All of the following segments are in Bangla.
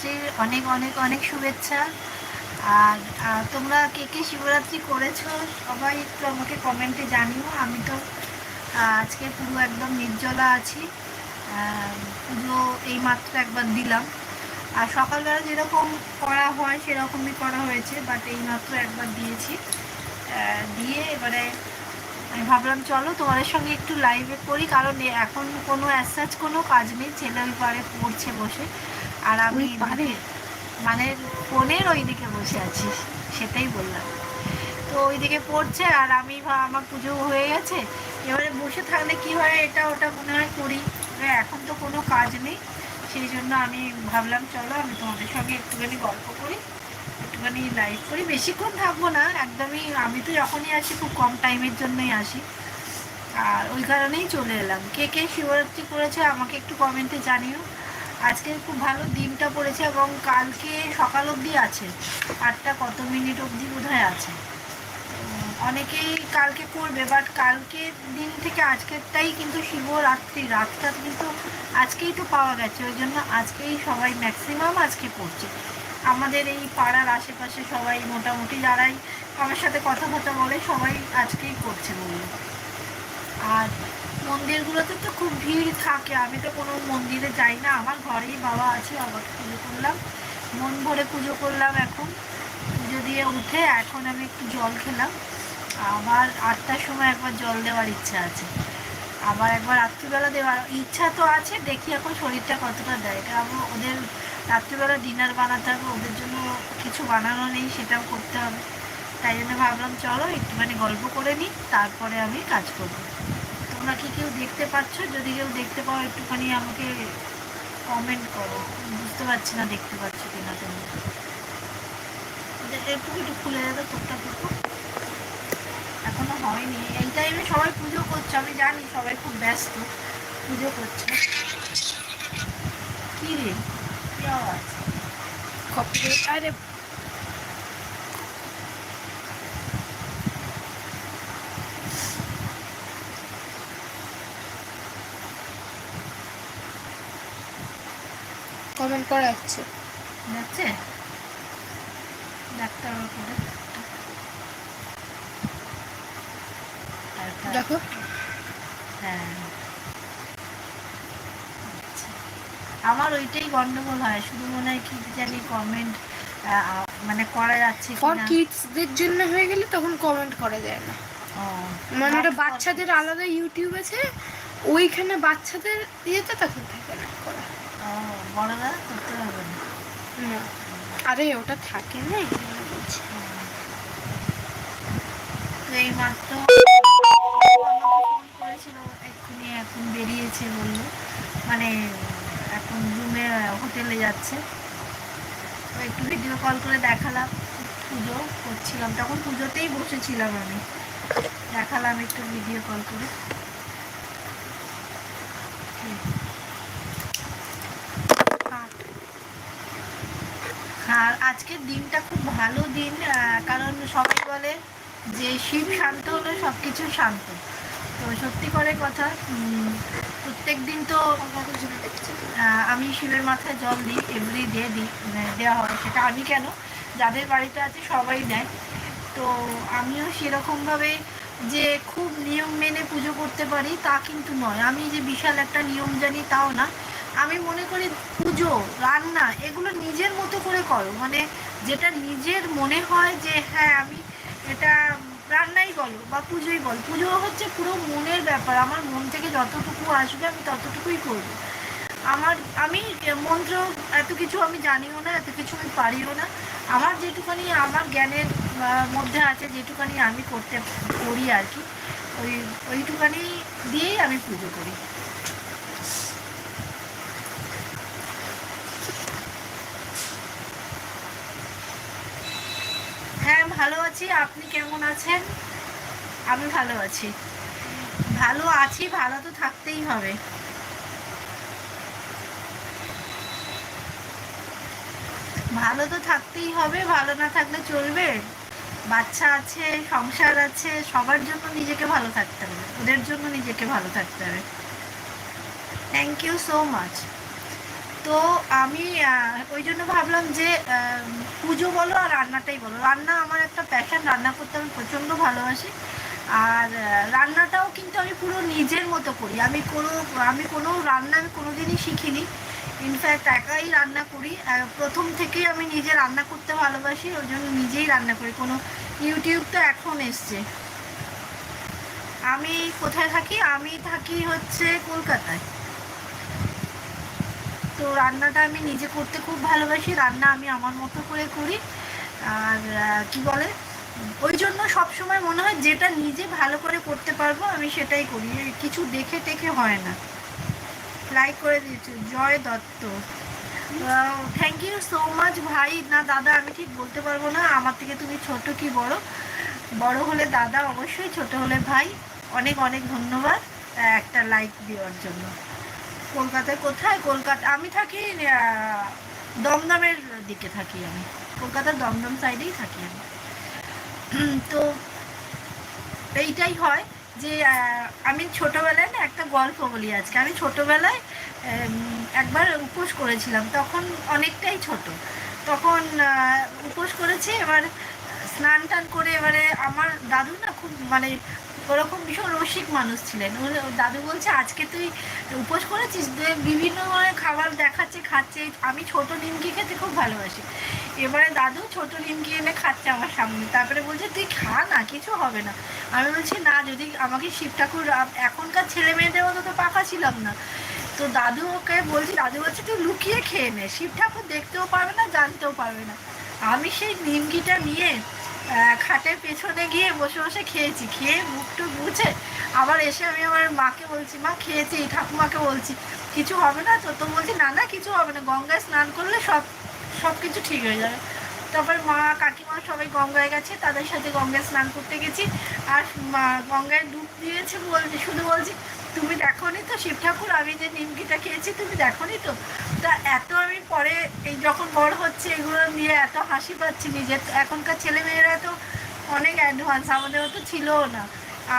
শিবরাত্রির অনেক অনেক অনেক শুভেচ্ছা। আর তোমরা কে কে শিবরাত্রি করেছ সবাই একটু আমাকে কমেন্টে জানিও। আমি তো আজকে পুরো একদম নির্জলা আছি। পুজো এই মাত্র একবার দিলাম। আর সকালবেলা যেরকম করা হয় সেরকমই করা হয়েছে বাট এই মাত্র একবার দিয়েছি। দিয়ে এবারে আমি ভাবলাম, চলো তোমাদের সঙ্গে একটু লাইভে করি, কারণ এখন কোনো অ্যাসাচ কোনো কাজ নেই। ছেলে ওই পারে পড়ছে বসে। আর আমি ওই মানে ফোনের ওই দিকে বসে আছি, সেটাই বললাম। তো ওইদিকে পড়ছে আর আমি আমার পুজো হয়ে গেছে। এবারে বসে থাকলে কি হয়, এটা ওটা মনে হয় করি। এখন তো কোনো কাজ নেই, সেই জন্য আমি ভাবলাম, চলো আমি তোমাদের সঙ্গে একটুখানি গল্প করি, একটুখানি লাইভ করি। বেশিক্ষণ থাকব না, একদমই আমি তো যখনই আসি, খুব কম টাইমের জন্যই আসি। আর ওই কারণেই চলে এলাম। কে কে শিবরাত্রি করেছে আমাকে একটু কমেন্টে জানিও। আজকে খুব ভালো দিনটা পড়েছে এবং কালকে সকাল অবধি আছে। আটটা কত মিনিট অবধি বোধহয় আছে। অনেকেই কালকে করবে বাট কালকে দিন থেকে আজকেরটাই কিন্তু শিবরাত্রি। রাতটা কিন্তু আজকেই তো পাওয়া গেছে, ওই জন্য আজকেই সবাই ম্যাক্সিমাম আজকে পড়ছে। আমাদের এই পাড়ার আশেপাশে সবাই মোটামুটি যারাই আমার সাথে কথা কথা বলে সবাই আজকেই করছে বলল আর মন্দিরগুলোতে তো খুব ভিড় থাকে। আমি তো কোনো মন্দিরে যাই না। আমার ঘরেই বাবা আছে বাবাকে পুজো করলাম। মন ভরে পুজো করলাম এখন। পুজো দিয়ে উঠে এখন আমি একটু জল খেলাম। আবার আটটার সময় একবার জল দেওয়ার ইচ্ছা আছে। আবার একবার রাত্রিবেলা দেওয়ার ইচ্ছা তো আছে। দেখি এখন শরীরটা কতটা দেয়। কারণ ওদের রাত্রিবেলা ডিনার বানাতে হবে। ওদের জন্য কিছু বানানো নেই, সেটাও করতে হবে। তাই জন্য ভাবলাম, চলো একটুখানি গল্প করে নিই। তারপরে আমি কাজ করব। তোমরা কি কেউ দেখতে পাচ্ছ? যদি কেউ দেখতে পাও, একটুখানি আমাকে কমেন্ট করো। বুঝতে পারছি না দেখতে পাচ্ছ কিনা তোমরা একটু একটু খুলে দেবে তোরটা টুকু এখনও হয়নি। এই টাইমে সবাই পুজো করছে, আমি জানি সবাই খুব ব্যস্ত। পুজো করছে। কি রে? আওয়াজ? কপিরাইট আরে কমেন্ট করা যাচ্ছে যাচ্ছে? ডাক্তার দেখো। হ্যাঁ। আচ্ছা। আমার ওইটাই গন্ডগোল হয় শুধু মনে হয় কি জানি কমেন্ট মানে করা যাচ্ছে ফর কিডসদের জন্য হয়ে গেলে তখন কমেন্ট করা যায় না। মানে ওটা বাচ্চাদের আলাদা ইউটিউব আছে ওইখানে বাচ্চাদের ইয়েতে তখন থাকে। বড়রা করতে না। আরে ওটা থাকে না? এই মাত্র করেছিল এক্ষুনি এখন বেরিয়েছে বলল। মানে এখন রুমে হোটেলে যাচ্ছে। তো একটু ভিডিও কল করে দেখালাম পুজো করছিলাম। তখন পুজোতেই বসেছিলাম আমি। দেখালাম একটু ভিডিও কল করে। আর আজকের দিনটা খুব ভালো দিন কারণ সবাই বলে যে শিব শান্ত হলে সব কিছু শান্ত। তো সত্যি করে কথা প্রত্যেক দিন তো আমি শিবের মাথায় জল দিই এভরি ডে দিই মানে দেওয়া হয়, সেটা আমি কেন? যাদের বাড়িতে আছে সবাই দেয়। তো আমিও সেরকমভাবে যে খুব নিয়ম মেনে পুজো করতে পারি তা কিন্তু নয়। আমি যে বিশাল একটা নিয়ম জানি তাও না। আমি মনে করি পুজো, রান্না, এগুলো নিজের মতো করে করো। মানে যেটা নিজের মনে হয় যে হ্যাঁ আমি এটা রান্নাই বলো বা পুজোই বলো। পুজো হচ্ছে পুরো মনের ব্যাপার। আমার মন থেকে যতটুকু আসবে, আমি ততটুকুই করব। আমার, আমি মন্ত্র এত কিছু আমি জানিও না, এত কিছু আমি পারিও না। আমার যেটুখানি আমার জ্ঞানের মধ্যে আছে যেটুখানি আমি করতে, করি আর কি, ওই ওইটুখানি দিয়েই আমি পুজো করি হ্যাঁ ভালো আছি। আপনি কেমন আছেন? আমি ভালো আছি। ভালো আছি, ভালো তো থাকতেই হবে। ভালো তো থাকতেই হবে, ভালো না থাকলে চলবে। বাচ্চা আছে, সংসার আছে, সবার জন্য নিজেকে ভালো থাকতে হবে। ওদের জন্য নিজেকে ভালো থাকতে হবে। থ্যাংক ইউ সো মাচ তো আমি ওই জন্য ভাবলাম যে পুজো বলো আর রান্নাটাই বলো। রান্না আমার একটা প্যাশন রান্না করতে আমি প্রচণ্ড ভালোবাসি। আর রান্নাটাও কিন্তু আমি পুরো নিজের মতো করি। আমি কোনো আমি কোনো রান্না আমি কোনো দিনই শিখিনি ইনফ্যাক্ট একাই রান্না করি। প্রথম থেকেই আমি নিজে রান্না করতে ভালোবাসি, ওই জন্য নিজেই রান্না করি। কোনো ইউটিউব তো এখন এসছে। আমি কোথায় থাকি? আমি থাকি হচ্ছে কলকাতায়। তো রান্নাটা আমি নিজে করতে খুব ভালোবাসি, রান্না আমি আমার মতো করে করি। আর কি বলে? ওই জন্য সবসময় মনে হয় যেটা নিজে ভালো করে করতে পারব, আমি সেটাই করি। কিছু দেখে টেখে হয় না। লাইক করে দিয়েছি, Joy Dutta. Thank you so much ভাই। না, দাদা, আমি ঠিক বলতে পারব না। আমার থেকে তুমি ছোট কি বড়? বড় হলে দাদা অবশ্যই, ছোট হলে ভাই। অনেক অনেক ধন্যবাদ। একটা লাইক দেওয়ার জন্য। কলকাতায় কোথায়? কলকাতা আমি থাকি দমদমের দিকে থাকি আমি। কলকাতার দমদম সাইডেই থাকি আমি। তো এইটাই হয় যে আমি ছোটোবেলায় না একটা গল্প বলি আজকে। আমি ছোটোবেলায় একবার উপোস করেছিলাম। তখন অনেকটাই ছোট। তখন উপোস করেছি, এবার স্নান টান করে এবারে আমার দাদু না খুব মানে ওরকম ভীষণ রসিক মানুষ ছিলেন। দাদু বলছে, আজকে তুই উপোস করেছিস? বিভিন্ন ধরনের খাবার দেখাচ্ছে, খাচ্ছে। আমি ছোট নিমকি খেতে খুব ভালোবাসি। এবারে দাদু ছোট নিমকি এনে খাচ্ছে আমার সামনে। তারপরে বলছে, তুই খা না, কিছু হবে না। আমি বলছি, না, যদি আমাকে শিব ঠাকুর এখনকার ছেলে মেয়েদের মতো তো পাকা ছিলাম না। তো দাদু ওকে বলছি, দাদু বলছে, তুই লুকিয়ে খেয়ে নে। শিব ঠাকুর দেখতেও পারবে না, জানতেও পারবে না। আমি সেই নিমকিটা নিয়ে খাটের পেছনে গিয়ে বসে বসে খেয়েছি। খেয়ে মুখটু মুছে আবার এসে আমি আমার মাকে বলছি, মা, খেয়েছি ঠাকুমাকে বলছি, কিছু হবে না তো? তো বলছি, না না, কিছু হবে না, গঙ্গায় স্নান করলে সব সব কিছু ঠিক হয়ে যাবে। তারপর মা, কাকিমা সবাই গঙ্গায় গেছে, তাদের সাথে গঙ্গায় স্নান করতে গেছি। আর গঙ্গায় ডুব দিয়েছে বলছি, শুধু বলছি তুমি দেখোনি তো, শিব ঠাকুর, আমি যে নিমকিটা খেয়েছি, তুমি দেখোনি তো? তা এত আমি পরে এই যখন বড় হচ্ছে, এগুলো নিয়ে এত হাসি পাচ্ছি নিজের, এখনকার ছেলেমেয়েরা তো অনেক অ্যাডভান্স আমাদের মতো ছিলও না।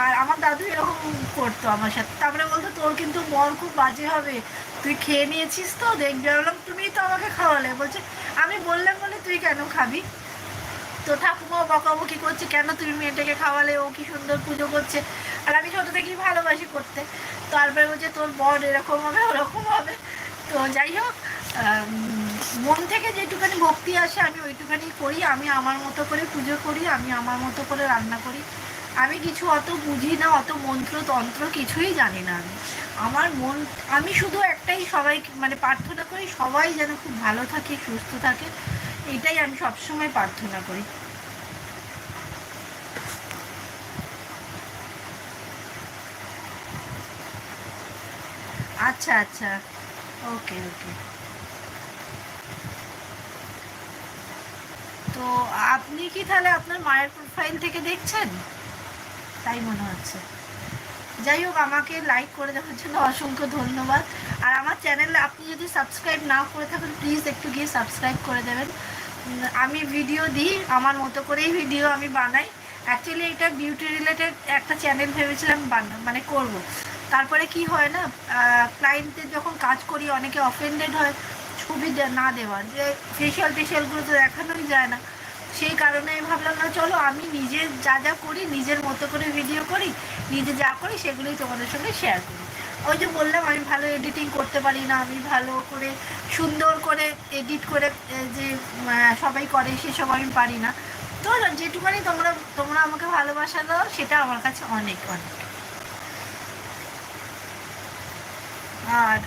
আর আমার দাদু এরকম করতো আমার সাথে। তারপরে বলতো, তোর কিন্তু মন খুব বাজে হবে। তুই খেয়ে নিয়েছিস তো, দেখবি। বললাম, তুমিই তো আমাকে খাওয়ালে। বলছে, আমি বললাম বলে তুই কেন খাবি? তো ঠাকুমা বকাবকি করছে? কেন তুমি মেয়েটাকে খাওয়ালে? ও কি সুন্দর পুজো করছে? আর আমি ছোটো থেকেই ভালোবাসি করতে। তারপরে বলছে, তোর বর এরকম হবে, ওরকম হবে। তো যাই হোক মন থেকে যেটুখানি ভক্তি আসে, আমি ওইটুখানি করি। আমি আমার মতো করে পুজো করি, আমি আমার মতো করে রান্না করি। আমি কিছু অত বুঝি না, অত মন্ত্র, তন্ত্র কিছুই জানি না আমি। আমার মন, আমি শুধু একটাই সবাই মানে প্রার্থনা করি, সবাই যেন খুব ভালো থাকে, সুস্থ থাকে। এটাই আমি সবসময় প্রার্থনা করি। আচ্ছা আচ্ছা। ওকে ওকে। তো আপনি কি তাহলে আপনার মায়ের প্রোফাইল থেকে দেখছেন? তাই মনে হচ্ছে। যাই হোক, আমাকে লাইক করে দেওয়ার জন্য অসংখ্য ধন্যবাদ। আর আমার চ্যানেলে আপনি যদি সাবস্ক্রাইব না করে থাকেন প্লিজ একটু গিয়ে সাবস্ক্রাইব করে দেবেন। আমি ভিডিও দিই, আমার মতো করেই ভিডিও আমি বানাই। অ্যাকচুয়ালি এটা বিউটি রিলেটেড একটা চ্যানেল ভেবেছিলাম বানা মানে করব। তারপরে কি হয় না ক্লায়েন্টদের যখন কাজ করি, অনেকে অফেন্ডেড হয়, ছবি না দেওয়ার। যে ফেশিয়াল টেশিয়ালগুলো তো দেখানোই যায় না। সেই কারণে আমি ভাবলাম, না, চলো আমি নিজে যা যা করি, নিজের মতো করে ভিডিও করি, নিজে যা করি, সেগুলোই তোমাদের সঙ্গে শেয়ার করি। ওই যে বললাম, আমি ভালো এডিটিং করতে পারি না, আমি ভালো করে, সুন্দর করে এডিট করে যে সবাই করে সেসব আমি পারি না। তো যেটুখানি তোমরা তোমরা আমাকে ভালোবাসা দাও, সেটা আমার কাছে অনেক অনেক। আর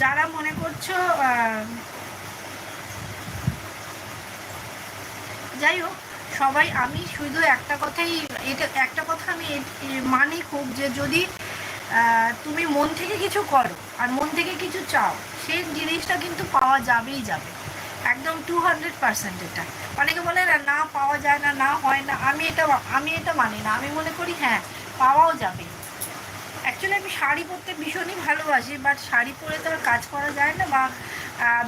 যারা মনে করছ যাই হোক, সবাই, আমি শুধু একটা কথাই, এটা, একটা কথা আমি মানি খুব যে যদি তুমি মন থেকে কিছু করো আর মন থেকে কিছু চাও সেই জিনিসটা কিন্তু পাওয়া যাবেই যাবে। একদম টু হান্ড্রেড পার্সেন্ট এটা। অনেকে বলে না না পাওয়া যায় না না হয় না, আমি এটা আমি এটা মানি না। আমি মনে করি হ্যাঁ পাওয়াও যাবে। অ্যাকচুয়ালি আমি শাড়ি পরতে ভীষণই ভালোবাসি বাট শাড়ি পরে তো আর কাজ করা যায় না, বা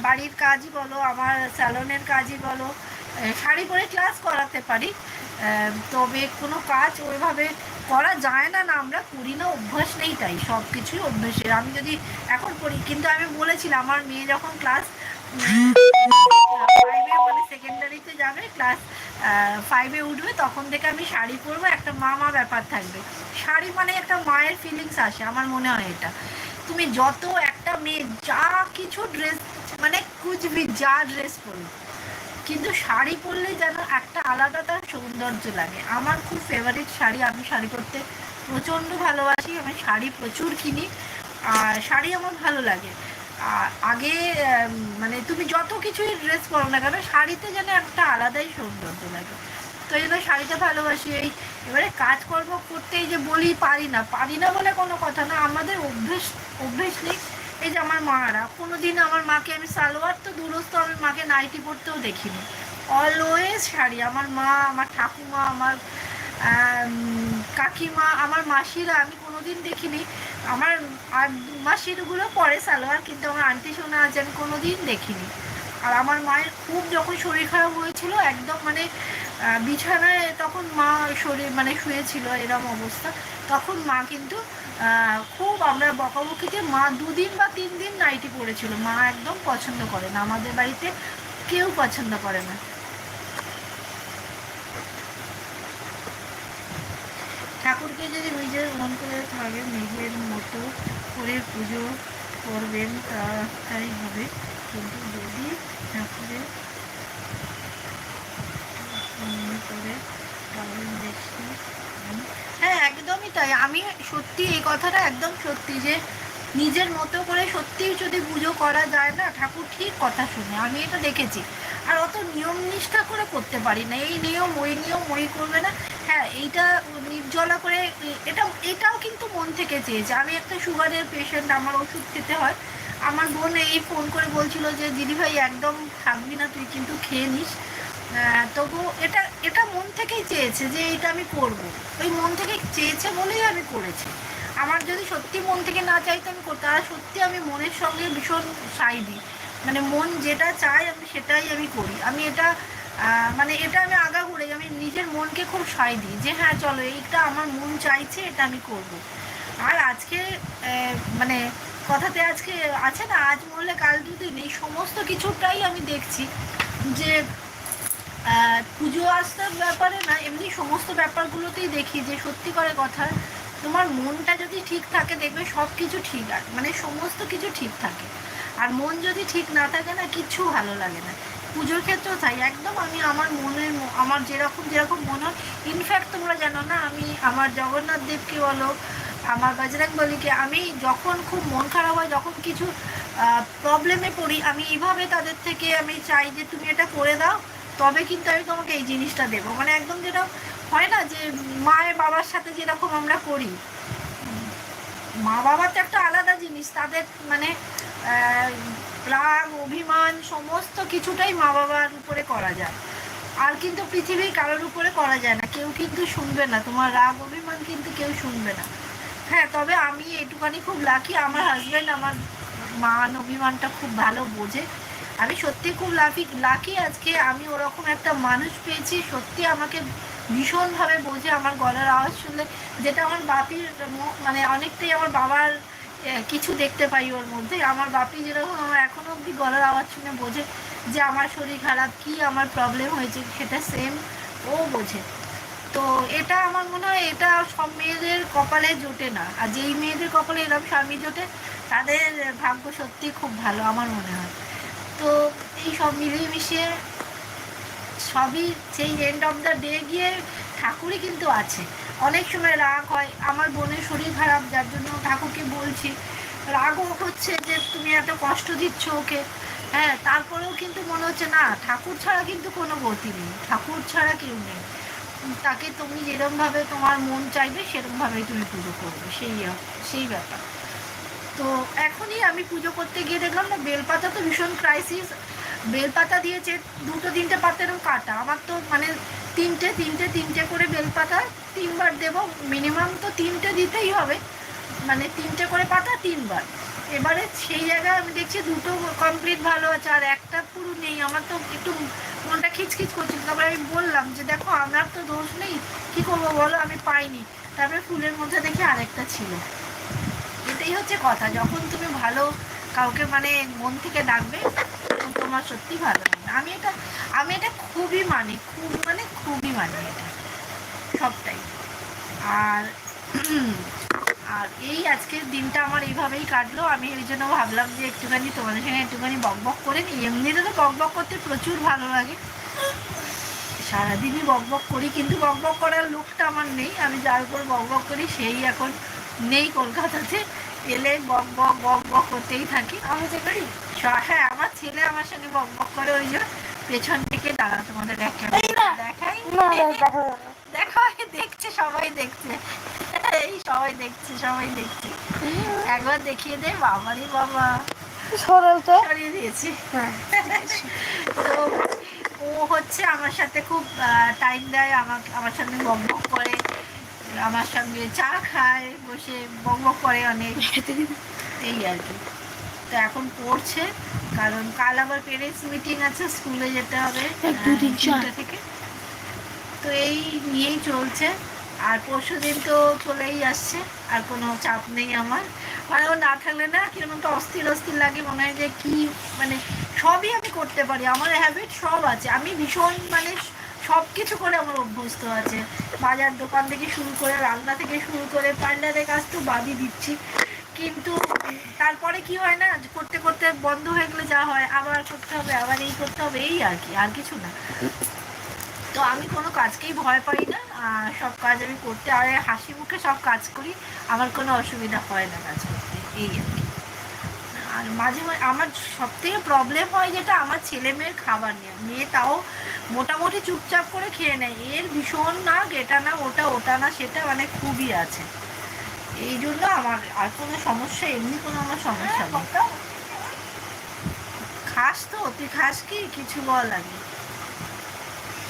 বাড়ির কাজই বলো, আমার স্যালনের কাজই বলো শাড়ি পরে ক্লাস করাতে পারি। তবে কোনো কাজ ওইভাবে করা যায় না না আমরা করি না, অভ্যাস নেই তাই সব কিছুই অভ্যাসের। আমি যদি এখন করি, কিন্তু আমি বলেছিলাম, আমার মেয়ে যখন ক্লাস ফাইভে মানে সেকেন্ডারিতে যাবে ক্লাস ফাইভে উঠবে, তখন থেকে আমি শাড়ি পরবো, একটা মা মা ব্যাপার থাকবে। শাড়ি মানে একটা মায়ের ফিলিংস আসে, আমার মনে হয় এটা। তুমি যত একটা মেয়ে, যা কিছু ড্রেস মানে কুচবি যা ড্রেস পরো কিন্তু শাড়ি পরলে যেন একটা আলাদা তার সৌন্দর্য লাগে। আমার খুব ফেভারিট শাড়ি, আমি শাড়ি পরতে প্রচণ্ড ভালোবাসি, আমি শাড়ি প্রচুর কিনি, আর শাড়ি আমার ভালো লাগে। আগে মানে তুমি যত কিছুই ড্রেস পরো না কেন, শাড়িতে যেন একটা আলাদাই সৌন্দর্য লাগে। তো এই শাড়িটা ভালোবাসি। এই এবারে কাজকর্ম করতে এই যে বলি পারি না পারি না বলে কোনো কথা না, আমাদের অভ্যেস অভ্যেস নেই। এই যে আমার মারা কোনো দিন আমার মাকে আমি সালোয়ার তো দূরস্থ আমি মাকে নাইটি পরতেও দেখিনি। অলওয়েজ শাড়ি, আমার মা, আমার ঠাকুমা, আমার কাকিমা, আমার মাসিরা আমি কোনোদিন দেখিনি। আমার মাসিরগুলো পরে সালোয়ার, কিন্তু আমার আন্টি সোনা আছে আমি কোনোদিন দেখিনি। আর আমার মায়ের খুব যখন শরীর খারাপ হয়েছিল, একদম মানে বিছানায় তখন মা শরীর মানে শুয়েছিল, এরম অবস্থা, তখন মা কিন্তু খুব আমরা বকাবকিতে মা দুদিন বা তিন দিন নাইটি পড়েছিল। মা একদম পছন্দ করে না। আমাদের বাড়িতে কেউ পছন্দ করে না। ঠাকুরকে যদি নিজের মন করে থাকে নিজের মতো করে পুজো করবেন, তা- তাই হবে। কিন্তু যদি ঠাকুরের করে পাবেন দেখি হুম। হ্যাঁ একদমই তাই। আমি সত্যি এই কথাটা একদম সত্যি যে নিজের মতো করে সত্যি যদি পুজো করা যায় না, ঠাকুর ঠিক কথা শুনে। আমি এটা দেখেছি। আর অত নিয়ম নিষ্ঠা করে করতে পারি না। এই নিয়ম, ওই নিয়ম, ওই করবে না। হ্যাঁ এইটা নির্জলা করে, এটা, এটাও কিন্তু মন থেকে চেয়েছে। আমি একটা সুগারের পেশেন্ট আমার ওষুধ খেতে হয়। আমার বোন এই ফোন করে বলছিল যে দিদিভাই একদম থাকবি না, তুই কিন্তু খেয়ে নিস। তবু এটা এটা মন থেকেই চেয়েছে যে এটা আমি করব। ওই মন থেকে চেয়েছে বলেই আমি করেছি। আমার যদি সত্যি মন থেকে না চাইতো আমি করতে আর সত্যি আমি মনের সঙ্গে ভীষণ সাই দিই। মানে মন যেটা চায় আমি সেটাই আমি করি। আমি এটা মানে এটা আমি আগা করে আমি নিজের মনকে খুব সাই দিই যে হ্যাঁ চলো এইটা আমার মন চাইছে, এটা আমি করব। আর আজকে মানে কথাতে আজকে আছে না? আজ মরলে কাল দুদিন। এই সমস্ত কিছুটাই আমি দেখছি যে পুজো আস্থার ব্যাপারে না, এমনি সমস্ত ব্যাপারগুলোতেই দেখি যে সত্যি করে কথা, তোমার মনটা যদি ঠিক থাকে, দেখবে সব কিছু ঠিক আছে মানে সমস্ত কিছু ঠিক থাকে। আর মন যদি ঠিক না থাকে না, কিচ্ছু ভালো লাগে না। পুজোর ক্ষেত্রেও তাই, একদম আমি আমার মনের আমার যেরকম যেরকম মনে হয় ইনফ্যাক্ট তোমরা জানো না, আমি আমার জগন্নাথ দেবকে বলো, আমার বজরং বলিকে, আমি যখন খুব মন খারাপ হয়, যখন কিছু প্রবলেমে পড়ি, আমি এইভাবে তাদের থেকে আমি চাই যে তুমি এটা করে দাও তবে কিন্তু আমি তোমাকে এই জিনিসটা দেবো। মানে একদম যেটা হয় না যে মায়ের বাবার সাথে যেরকম আমরা করি, মা বাবার তো একটা আলাদা জিনিস, তাদের মানে রাগ, অভিমান সমস্ত কিছুটাই মা বাবার উপরে করা যায়। আর কিন্তু পৃথিবীর কারোর উপরে করা যায় না, কেউ কিন্তু শুনবে না। তোমার রাগ, অভিমান কিন্তু কেউ শুনবে না। হ্যাঁ তবে আমি এটুখানি খুব লাকি আমার হাজব্যান্ড আমার মান, অভিমানটা খুব ভালো বোঝে। আমি সত্যি খুব লাকি লাকি আজকে আমি ওরকম একটা মানুষ পেয়েছি, সত্যি আমাকে ভীষণভাবে বোঝে আমার গলার আওয়াজ শুনলে, যেটা আমার বাপির মানে অনেকটাই আমার বাবার কিছু দেখতে পাই ওর মধ্যে। আমার বাপি যেরকম আমার এখনও অবধি গলার আওয়াজ শুনে বোঝে যে আমার শরীর খারাপ, কি আমার প্রবলেম হয়েছে, সেটা সেম ও বোঝে। তো এটা আমার মনে হয় এটা সব মেয়েদের কপালে জোটে না। আর যেই মেয়েদের কপালে এরকম স্বামী জোটে, তাদের ভাগ্য সত্যি খুব ভালো, আমার মনে হয়। তো এই সব মিলিয়ে মিশিয়ে সবই সেই এন্ড অফ দ্য ডে গিয়ে ঠাকুরই কিন্তু আছে। অনেক সময় রাগ হয়, আমার বোনের শরীর খারাপ, যার জন্য ঠাকুরকে বলছি। রাগও হচ্ছে যে তুমি এত কষ্ট দিচ্ছ ওকে। হ্যাঁ তারপরেও কিন্তু মনে হচ্ছে, না, ঠাকুর ছাড়া কিন্তু কোনো গতি নেই। ঠাকুর ছাড়া কেউ নেই। তাকে তুমি যেরমভাবে তোমার মন চাইবে, সেরমভাবেই তুমি পুজো করবে। সেই সেই ব্যাপার। তো এখনই আমি পুজো করতে গিয়ে দেখলাম না, বেলপাতা তো ভীষণ ক্রাইসিস বেলপাতা দিয়েছে দুটো তিনটে পাতা এরকম কাটা। আমার তো মানে তিনটে তিনটে তিনটে করে বেলপাতা তিনবার দেবো। মিনিমাম তো তিনটে দিতেই হবে। মানে তিনটে করে পাতা তিনবার। এবারে সেই জায়গায় আমি দেখছি দুটো কমপ্লিট ভালো আছে, আর একটা পুরো নেই। আমার তো একটু মনটা খিচখিচ করছিল তারপরে আমি বললাম যে, দেখো, আমার তো দোষ নেই। কি করব বলো? আমি পাইনি। তারপরে ফুলের মধ্যে দেখি আরেকটা ছিল। এটাই হচ্ছে কথা। যখন তুমি ভালো কাউকে মানে মন থেকে ডাকবে, তখন তোমার সত্যি ভালো লাগবে। আমি এটা আমি এটা খুবই মানি, খুব মানে খুবই মানি এটা। সবটাই। আর আর এই আজকের দিনটা আমার এইভাবেই কাটলো। আমি ওই জন্য ভাবলাম যে একটুখানি তোমাদের সঙ্গে একটুখানি বক বক করে নিই। এমনিতে তো বক বক করতে প্রচুর ভালো লাগে। সারাদিনই বক বক করি, কিন্তু বক বক করার লোকটা আমার নেই। আমি যার উপর বক বক করি, সেই এখন নেই কলকাতাতে এলে বক বক বক বক করতেই থাকি। আমি যে করি। হ্যাঁ আমার ছেলে আমার সঙ্গে বক বক করে ওই যে পেছন থেকে দাঁড়া তোমাদের এই দেখাই। দেখো দেখো দেখছে সবাই দেখছে। এই সবাই দেখছে সবাই দেখছে। একবার দেখিয়ে দে বাবারই বাবা। সরল তো। সরিয়ে দিয়েছি। হ্যাঁ। তো ও হচ্ছে আমার সাথে খুব টাইম দেয় আমাকে আমার সঙ্গে বক বক করে। আমার সঙ্গে চা খায় বসে বক করে অনেক। এই আর কি। তো এখন পড়ছে কারণ কাল আবার পেরেন্টস মিটিং আছে স্কুলে যেতে হবে। তিনটে থেকে। তো এই নিয়েই চলছে। আর পরশু দিন তো চলেই আসছে আর কোনো চাপ নেই আমার। মানে ও না থাকলে না কীরকম তো অস্থির অস্থির লাগে মনে হয় যে কি মানে সবই আমি করতে পারি। আমার হ্যাবিট সব আছে। আমি ভীষণ মানে সব কিছু করে আমার অভ্যস্ত আছে। বাজার দোকান থেকে শুরু করে রান্না থেকে শুরু করে পার্লারের কাজ তো বাদই দিচ্ছি। কিন্তু তারপরে কি হয় না করতে করতে বন্ধ হয়ে গেলে যা হয়, আবার করতে হবে, আবার এই করতে হবে, এই আর কি, আর কিছু না। তো আমি কোনো কাজকেই ভয় পাই না সব কাজ আমি করতে, আর হাসি মুখে সব কাজ করি, আমার কোনো অসুবিধা হয় না কাজ করতে, এই আর কি। আর মাঝে মাঝে আমার সব থেকে প্রবলেম হয় যেটা আমার ছেলে মেয়ের খাবার নিয়ে। মেয়ে তাও মোটামুটি চুপচাপ করে খেয়ে নেয়। এর ভীষণ না এটা না, ওটা ওটা না, সেটা মানে খুবই আছে। এই জন্য আমার আর কোনো সমস্যা, এমনি কোনো আমার সমস্যা নেই। খাস তো, তুই খাস কি? কিছু বল আগে।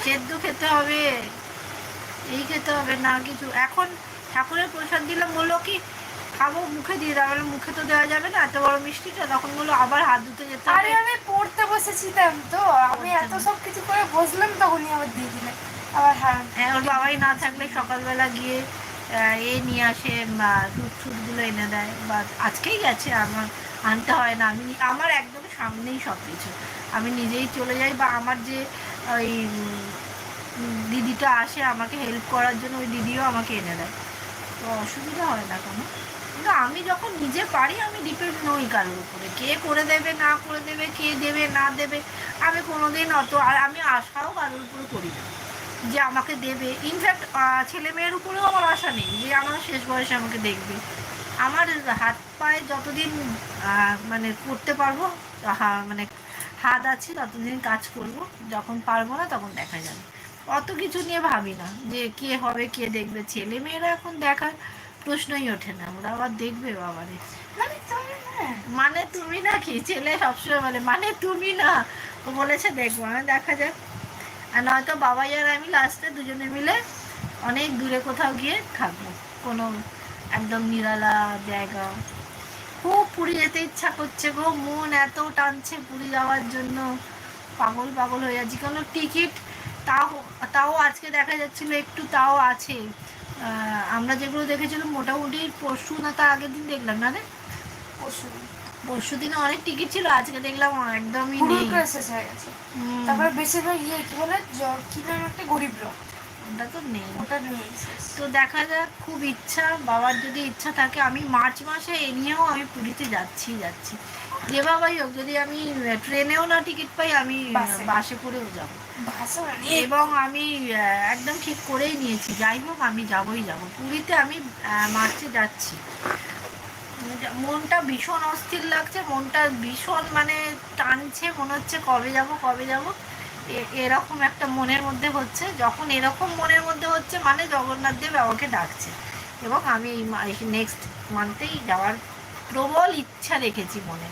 সেদ্ধ খেতে হবে, এই খেতে হবে, না কিছু। এখন ঠাকুরের প্রসাদ দিলাম, বলল কি খাব মুখে দিয়ে দেওয়া বলে মুখে তো দেওয়া যাবে না এত বড় মিষ্টিটা তখন বলল আবার হাত ধুতে যেতে আরে আমি পড়তে বসেছিলাম তো আমি এত সব কিছু করে বসলাম তখনই আবার দিয়ে দিলে। আবার হ্যাঁ। হ্যাঁ ওর বাবাই না থাকলে সকালবেলা গিয়ে এ নিয়ে আসে বা দুধ টুধগুলো এনে দেয়। বা আজকেই গেছে আমার আনতে হয় না আমি আমার একদম সামনেই সব কিছু। আমি নিজেই চলে যাই বা আমার যে ওই দিদিটা আসে আমাকে হেল্প করার জন্য ওই দিদিও আমাকে এনে দেয়। তো অসুবিধা হয় না কোনো। কিন্তু আমি যখন নিজে পারি, আমি ডিপেন্ড নই কারোর উপরে। কে করে দেবে, না করে দেবে, কে দেবে, না দেবে, আমি কোনোদিন অত, আর আমি আশাও কারোর উপরে করি না যে আমাকে দেবে। ইনফ্যাক্ট ছেলে মেয়ের উপরেও আমার আশা নেই যে আমার শেষ বয়সে আমাকে দেখবে। আমার হাত পায়ে যতদিন মানে করতে পারব মানে হাত আছে, ততদিন কাজ করব। যখন পারব না, তখন দেখা যাবে। অত কিছু নিয়ে ভাবি না যে কে হবে, কে দেখবে। ছেলে মেয়েরা এখন দেখার প্রশ্নই ওঠে না ওরা আবার দেখবে বাবারে। মানে তুমি না। মানে তুমি না কি? ছেলে সবসময় বলে মানে তুমি না? ও বলেছে দেখব আমি দেখা যাক। আর নয়তো বাবাই আর আমি লাস্টে দুজনে মিলে অনেক দূরে কোথাও গিয়ে থাকব। কোনো একদম নিরালা জায়গা। খুব পুরী যেতে ইচ্ছা করছে গো। মন এত টানছে পুরী যাওয়ার জন্য। পাগল পাগল হয়ে যাচ্ছি। কোনো? টিকিট তাও তাও আজকে দেখা যাচ্ছিল একটু তাও আছে। আমরা যেগুলো দেখেছিলাম মোটামুটি পরশু না তার আগের দিন দেখলাম না রে? পশু পরশু দিনে অনেক টিকিট ছিল আজকে দেখলাম একদমই নেই। করে শেষ হয়ে গেছে। হুম, বেশিরভাগ ইয়ে কি বলে? জ- কি নাম একটা? গরিব লোক। ওটা তো নেই। ওটা শেষ। তো দেখা যাক খুব ইচ্ছা বাবার যদি ইচ্ছা থাকে আমি মার্চ মাসে এ নিয়েও আমি পুরীতে যাচ্ছি যাচ্ছি। যেভাবেই হোক যদি আমি ট্রেনেও না টিকিট পাই আমি বাসে। করেও যাব। এবং আমি একদম ঠিক করেই নিয়েছি। যাই হোক, আমি যাবই যাব। পুরীতে আমি মার্চে যাচ্ছি। মনটা ভীষণ অস্থির লাগছে, মনটা ভীষণ মানে টানছে, মনে হচ্ছে কবে যাব কবে যাব। এরকম একটা মনের মধ্যে হচ্ছে। যখন এরকম মনের মধ্যে হচ্ছে মানে জগন্নাথ দেব আমাকে ডাকছে। এবং আমি এই নেক্সট মান্থেই যাওয়ার প্রবল ইচ্ছা রেখেছি মনে।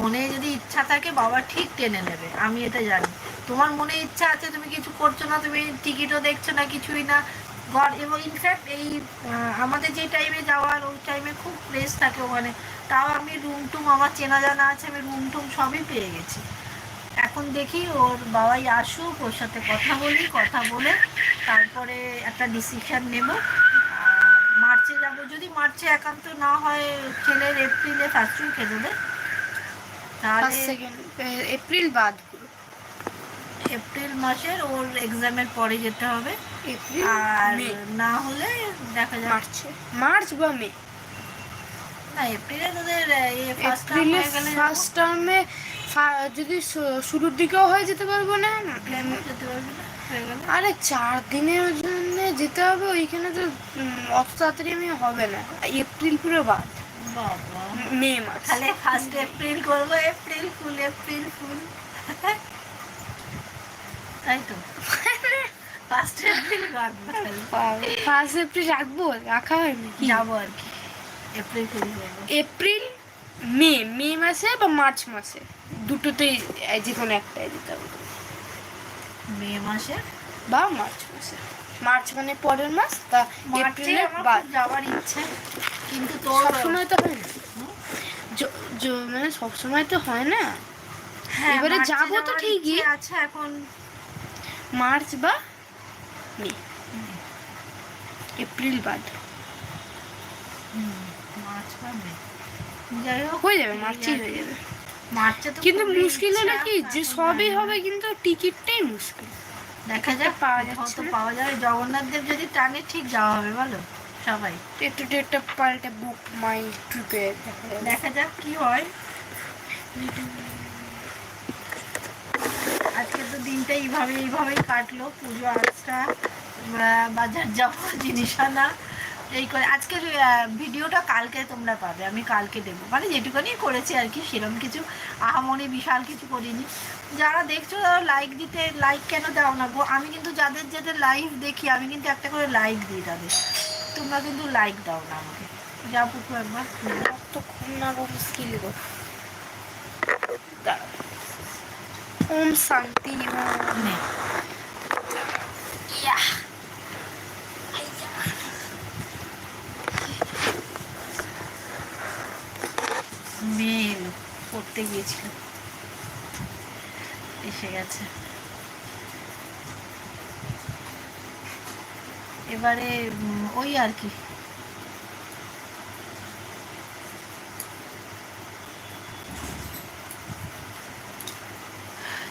মনে যদি ইচ্ছা থাকে বাবা ঠিক টেনে নেবে, আমি এটা জানি। তোমার মনে ইচ্ছা আছে, তুমি কিছু করছ না, তুমি টিকিটও দেখছ না, কিছুই না। গড এবং ইনফ্যাক্ট এই আমাদের যে টাইমে যাওয়ার, ওই টাইমে খুব প্লেস থাকে ওখানে। তাও আমি রুম টুম, আমার চেনা জানা আছে, আমি রুম টুম সবই পেয়ে গেছি। এখন দেখি ওর বাবাই আসুক, ওর সাথে কথা বলি, কথা বলে তারপরে একটা ডিসিশন নেব। মার্চে যাব, যদি মার্চে একান্ত না হয়, ছেলের এপ্রিলে ফার্স্ট উইকে দেবে এপ্রিল বাদ। এপ্রিল মাসের ওর এক্সামের পরে যেতে হবে। এপ্রিল আর না হলে দেখা যাক। মার্চে মার্চ বা মে না এপ্রিলে তোদের এপ্রিলে ফার্স্ট টার্মে যদি শুরুর দিকেও হয়ে যেতে পারব না? যেতে পারবি না আরে চার দিনের জন্য যেতে হবে ওইখানে তো অত তাড়াতাড়ি আমি হবে না। এপ্রিল পুরো বাদ। মে মাস। তাহলে ফার্স্ট এপ্রিল করব এপ্রিল ফুল এপ্রিল ফুল তাই তো? ফার্স্ট এপ্রিল রাখব তাহলে। ফার্স্ট এপ্রিল রাখব? রাখা হয়নি যাব আর কি। এপ্রিল ফুল এপ্রিল মে মে মাসে বা মার্চ মাসে? দুটোতেই যে কোনো একটাই দিতে হবে। মে মাসে? বা মার্চ মাসে। মার্চ মানে পরের মাস তা খুব যাওয়ার ইচ্ছে কিন্তু তোর সবসময় তো হয় না। মানে সবসময় তো হয় না। হ্যাঁ, এবারে যাব তো ঠিকই। আছে এখন। মার্চ বা মে। এপ্রিল বাদ। মার্চ বা মে। যাই হোক হয়ে যাবে এই হয়ে যাবে। মার্চে কিন্তু মুশকিল হলো কি? যে সবই হবে কিন্তু টিকিটটাই মুশকিল। দেখা যাক পাওয়া যাচ্ছে। পাওয়া যাবে জগন্নাথ দেব যদি টানে ঠিক যাওয়া হবে বলো? সবাই। একটু ডেটটা পাল্টে বুক মাই ট্রিপে দেখা যাক কি হয়। আজকে তো দিনটা এইভাবে এইভাবেই কাটলো। পুজো আজটা বাজার যাওয়া জিনিস আনা এই করে। আজকের ভিডিওটা কালকে তোমরা পাবে। আমি কালকে দেবো। মানে যেটুকুনি করেছি আর কি সেরকম কিছু আহামরি বিশাল কিছু করিনি। যারা দেখছ তারা লাইক দিতে লাইক কেন দাও না গো? আমি কিন্তু যাদের যাদের লাইভ দেখি আমি কিন্তু একটা করে লাইক দিই তাদের। তোমরা কিন্তু লাইক দাও না আমাকে। যা পুকু একবার। ততক্ষণ না গো মুশকিল গো। ওম শান্তি ওম। ইয়া। মেয়ে এলো পড়তে গিয়েছিল। এসে গেছে। এবারে ওই আর কি।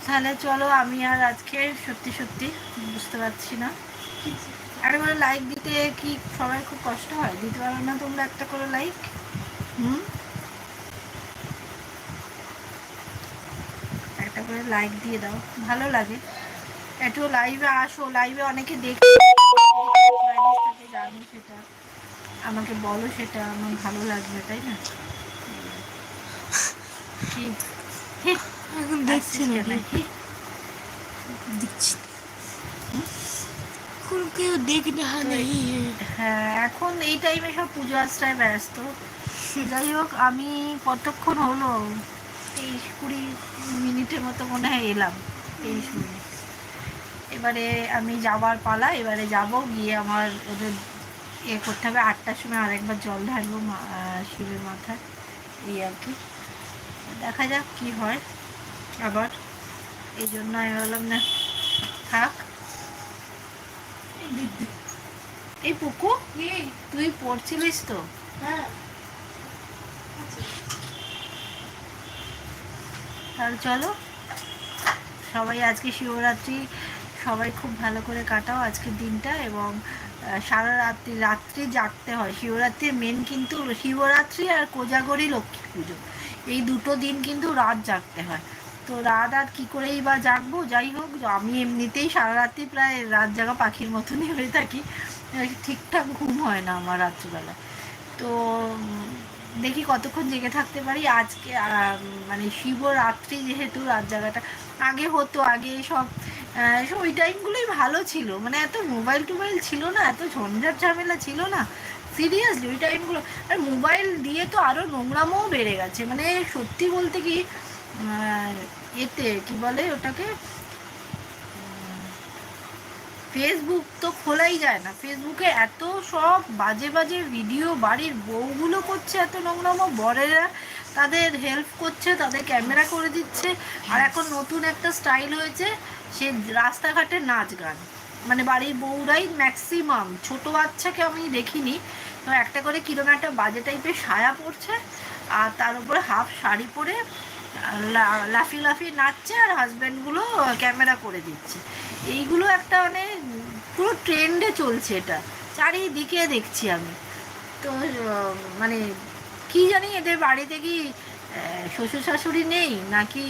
তাহলে চলো, আমি আর আজকে সত্যি সত্যি বুঝতে পারছি না। আরে করে লাইক দিতে কি সবাই খুব কষ্ট হয়? দিতে পারো না তোমরা একটা করে লাইক হুম একটা করে লাইক দিয়ে দাও। ভালো লাগে। একটু লাইভে আসো লাইভে অনেকে দেখি জানি সেটা। আমাকে বলো সেটা আমার ভালো লাগবে তাই না? দেখছি দেখছি। এখন কেউ দেখ দেখা হ্যাঁ এখন এই টাইমে সব পুজো আশ্রয় ব্যস্ত। যাই হোক আমি কতক্ষণ হলো? তেইশ কুড়ি মিনিটের মতো মনে হয় এলাম তেইশ মিনিট। এবারে আমি যাবার পালা এবারে যাব গিয়ে আমার ওদের ইয়ে করতে হবে। আটটার সময় আরেকবার জল ঢালবো শিবের মাথায় এই আর কি। দেখা যাক কি হয় আবার। এই জন্য আমি বললাম না থাক। এই পুকু তুই পড়ছিলিস তো? হ্যাঁ। তাহলে চলো, সবাই আজকে শিবরাত্রি, সবাই খুব ভালো করে কাটাও আজকের দিনটা এবং সারা রাত্রি রাত্রি জাগতে হয়। শিবরাত্রির মেন কিন্তু শিবরাত্রি আর কোজাগরি লক্ষ্মী পুজো। এই দুটো দিন কিন্তু রাত জাগতে হয়। তো রাত আর কী করেই বা জাগবো? যাই হোক, আমি এমনিতেই সারা রাত্রি প্রায় রাত জাগা পাখির মতনই হয়ে থাকি। ঠিকঠাক ঘুম হয় না আমার রাত্রিবেলা তো দেখি কতক্ষণ জেগে থাকতে পারি। আজকে মানে শিবরাত্রি যেহেতু রাত জায়গাটা আগে হতো, আগে সব ওই টাইমগুলোই ভালো ছিল। মানে এত মোবাইল টোবাইল ছিল না, এত ঝঞ্ঝাট ঝামেলা ছিল না। সিরিয়াসলি ওই টাইমগুলো, আর মোবাইল দিয়ে তো আরও নোংরামও বেড়ে গেছে। মানে সত্যি বলতে কি এতে, কি বলে ওটাকে ফেসবুক তো খোলাই যায় না। ফেসবুকে এত সব বাজে বাজে ভিডিও বাড়ির বউগুলো করছে, এত নোংরামো বরেরা। তাদের হেল্প করছে, তাদের ক্যামেরা করে দিচ্ছে। আর এখন নতুন একটা স্টাইল হয়েছে, সে রাস্তাঘাটে নাচ গান। মানে বাড়ির বউরাই ম্যাক্সিমাম ছোট বাচ্চাকে আমি দেখিনি। তো একটা করে কিরম একটা বাজে টাইপের সায়া পরছে, আর তার উপরে হাফ শাড়ি পরে লাফি লাফিয়ে নাচছে, আর হাজব্যান্ডগুলো ক্যামেরা করে দিচ্ছে। এইগুলো একটা মানে পুরো ট্রেন্ডে চলছে এটা। চারিদিকে দেখছি আমি। তো মানে কি জানি এদের বাড়িতে কি শ্বশুর শাশুড়ি নেই নাকি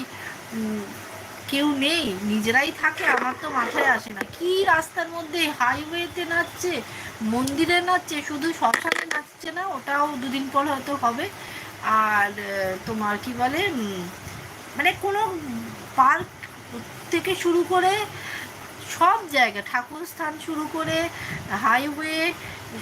কেউ নেই? নিজেরাই থাকে, আমার তো মাথায় আসে না। কি রাস্তার মধ্যে হাইওয়েতে নাচছে, মন্দিরে নাচছে, শুধু শ্মশানে নাচছে না, ওটাও দুদিন পর হয়তো হবে। আর তোমার কি বলে মানে কোনো পার্ক থেকে শুরু করে সব জায়গা ঠাকুর স্থান শুরু করে হাইওয়ে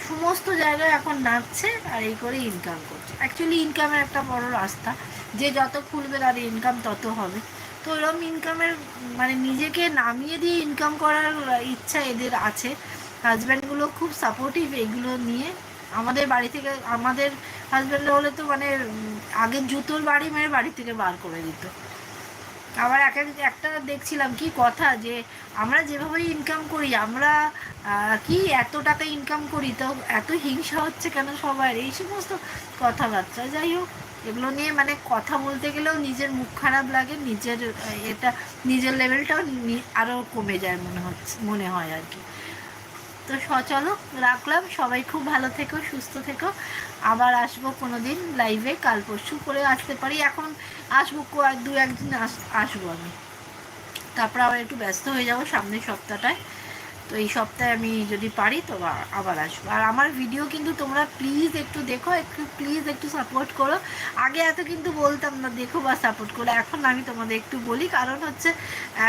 সমস্ত জায়গায় এখন নাচছে আর এই করে ইনকাম করছে। অ্যাকচুয়ালি ইনকামের একটা বড় রাস্তা, যে যত খুলবে তার ইনকাম তত হবে। তো এরকম ইনকামের মানে নিজেকে নামিয়ে দিয়ে ইনকাম করার ইচ্ছা এদের আছে। হাজব্যান্ডগুলো খুব সাপোর্টিভ এগুলো নিয়ে। আমাদের বাড়ি থেকে, আমাদের হাজব্যান্ড হলে তো মানে আগে জুতোর বাড়ি মেরে বাড়ি থেকে বার করে দিত। আবার এক এক একটা দেখছিলাম কি কথা যে আমরা যেভাবে ইনকাম করি, আমরা কি এত টাকা ইনকাম করি, তো এত হিংসা হচ্ছে কেন সবার? এই সমস্ত কথাবার্তা। যাই হোক, এগুলো নিয়ে মানে কথা বলতে গেলেও নিজের মুখ খারাপ লাগে, নিজের এটা, নিজের লেভেলটাও আরও আরও কমে যায় মনে হচ্ছে, মনে হয় আর কি। তো সচলো চলো রাখলাম। সবাই খুব ভালো থেকো, সুস্থ থেকো। আবার আসব কোনো দিন লাইভে কাল পরশু করে আসতে পারি। এখন আসব দু একদিন আস- আসব আমি। তারপর আবার একটু ব্যস্ত হয়ে যাব সামনের সপ্তাহটায়। তো এই সপ্তাহে আমি যদি পারি তো আবার আসব। আর আমার ভিডিও কিন্তু তোমরা প্লিজ একটু দেখো, একটু প্লিজ একটু সাপোর্ট করো। আগে এত কিন্তু বলতাম না, দেখো বা সাপোর্ট করো। এখন আমি তোমাদের একটু বলি, কারণ হচ্ছে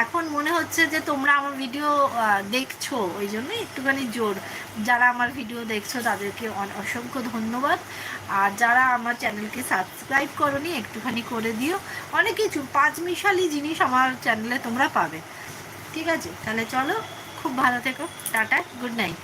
এখন মনে হচ্ছে যে তোমরা আমার ভিডিও দেখছ, ওই জন্য একটুখানি জোর। যারা আমার ভিডিও দেখছ, তাদেরকে অসংখ্য ধন্যবাদ। আর যারা আমার চ্যানেলকে সাবস্ক্রাইব করনি, একটুখানি করে দিও। অনেক কিছু, পাঁচ মিশালি জিনিস আমার চ্যানেলে তোমরা পাবে। ঠিক আছে? তাহলে চলো খুব ভালো থেকো টাটা গুড নাইট।